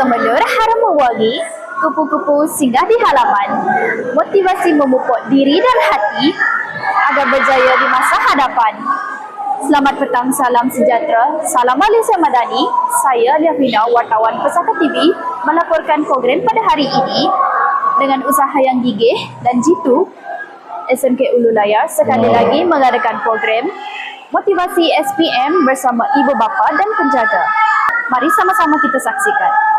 bunga melur harum mewangi, kupu-kupu singgah di halaman. Motivasi memupuk diri dan hati agar berjaya di masa hadapan. Selamat petang, salam sejahtera. Salam Malaysia Madani. Saya Liafina, wartawan Pesaka TV melaporkan program pada hari ini dengan usaha yang gigih dan jitu SMK Ulu Layar sekali lagi mengadakan program motivasi SPM bersama ibu bapa dan penjaga. Mari sama-sama kita saksikan.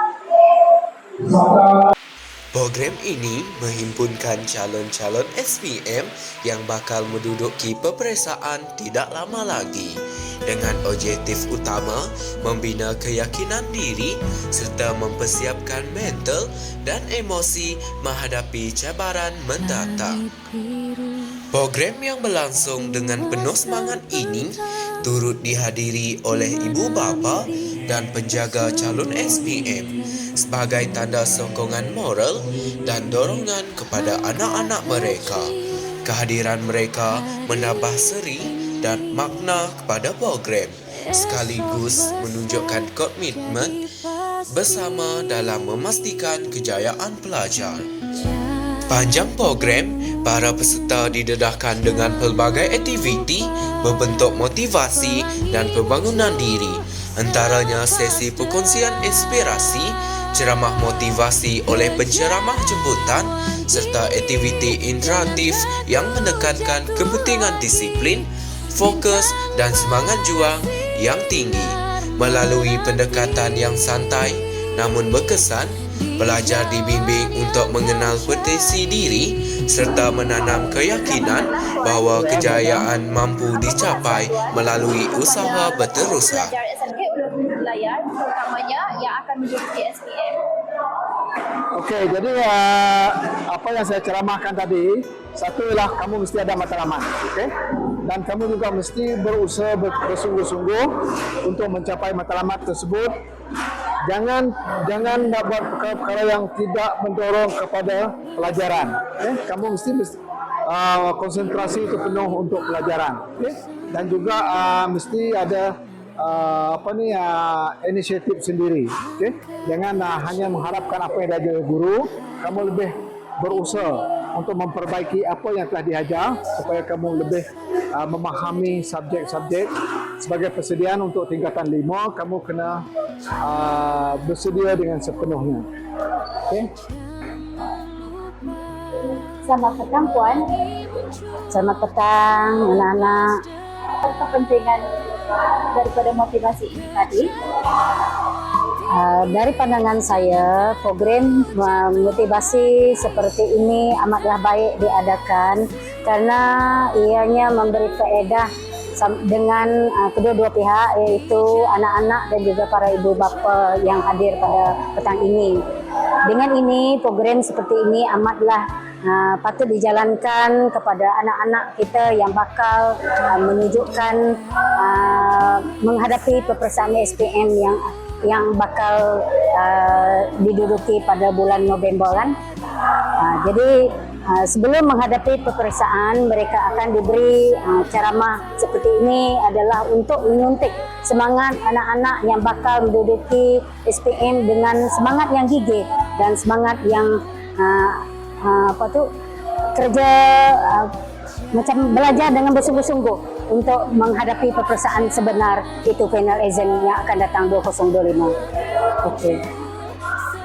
Program ini menghimpunkan calon-calon SPM yang bakal menduduki peperiksaan tidak lama lagi dengan objektif utama membina keyakinan diri serta mempersiapkan mental dan emosi menghadapi cabaran mendatang. Program yang berlangsung dengan penuh semangat ini turut dihadiri oleh ibu bapa dan penjaga calon SPM sebagai tanda sokongan moral dan dorongan kepada anak-anak mereka. Kehadiran mereka menambah seri dan makna kepada program sekaligus menunjukkan komitmen bersama dalam memastikan kejayaan pelajar. Panjang program, para peserta didedahkan dengan pelbagai aktiviti berbentuk motivasi dan pembangunan diri. Antaranya sesi perkongsian inspirasi, ceramah motivasi oleh penceramah jemputan serta aktiviti interaktif yang menekankan kepentingan disiplin, fokus dan semangat juang yang tinggi. Melalui pendekatan yang santai namun berkesan, Pelajar dibimbing untuk mengenal potensi diri serta menanam keyakinan bahawa kejayaan mampu dicapai melalui usaha berterusan. Pelajar SMK Ulu Layar terutamanya yang akan Okey, jadi uh, apa yang saya ceramahkan tadi, satu ialah kamu mesti ada matlamat, okey? Dan kamu juga mesti berusaha ber- bersungguh-sungguh untuk mencapai matlamat tersebut. Jangan jangan nak buat perkara-perkara yang tidak mendorong kepada pelajaran. Okay? Kamu mesti, mesti uh, konsentrasi itu penuh untuk pelajaran. Okay? Dan juga uh, mesti ada uh, apa ni uh, inisiatif sendiri. Okay? Jangan uh, hanya mengharapkan apa yang diajar guru, kamu lebih berusaha untuk memperbaiki apa yang telah diajar supaya kamu lebih uh, memahami subjek-subjek sebagai persediaan untuk tingkatan lima kamu kena uh, bersedia dengan sepenuhnya. Okay? Selamat petang Puan. Selamat petang anak-anak. Kepentingan daripada motivasi ini tadi? Uh, dari pandangan saya, program uh, motivasi seperti ini amatlah baik diadakan karena ianya memberi faedah dengan uh, kedua-dua pihak iaitu anak-anak dan juga para ibu bapa yang hadir pada petang ini. Dengan ini, program seperti ini amatlah uh, patut dijalankan kepada anak-anak kita yang bakal uh, menunjukkan uh, menghadapi peperiksaan SPM yang yang bakal uh, diduduki pada bulan November kan. Uh, jadi uh, sebelum menghadapi peperiksaan mereka akan diberi uh, ceramah seperti ini adalah untuk menyuntik semangat anak-anak yang bakal menduduki SPM dengan semangat yang gigih dan semangat yang uh, uh, apa tu kerja uh, macam belajar dengan bersungguh-sungguh untuk menghadapi peperiksaan sebenar itu final exam yang akan datang 2025. Okey.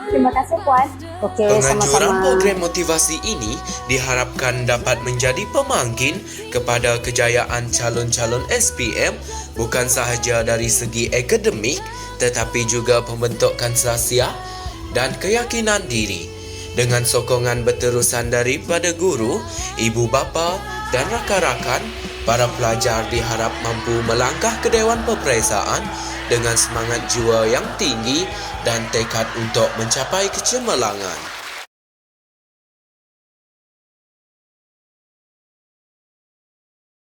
Terima kasih Puan. Okey, Penganjuran sama-sama. program motivasi ini diharapkan dapat menjadi pemangkin kepada kejayaan calon-calon SPM bukan sahaja dari segi akademik tetapi juga pembentukan sasiah dan keyakinan diri. Dengan sokongan berterusan daripada guru, ibu bapa dan rakan-rakan, para pelajar diharap mampu melangkah ke Dewan Peperiksaan dengan semangat jiwa yang tinggi dan tekad untuk mencapai kecemerlangan.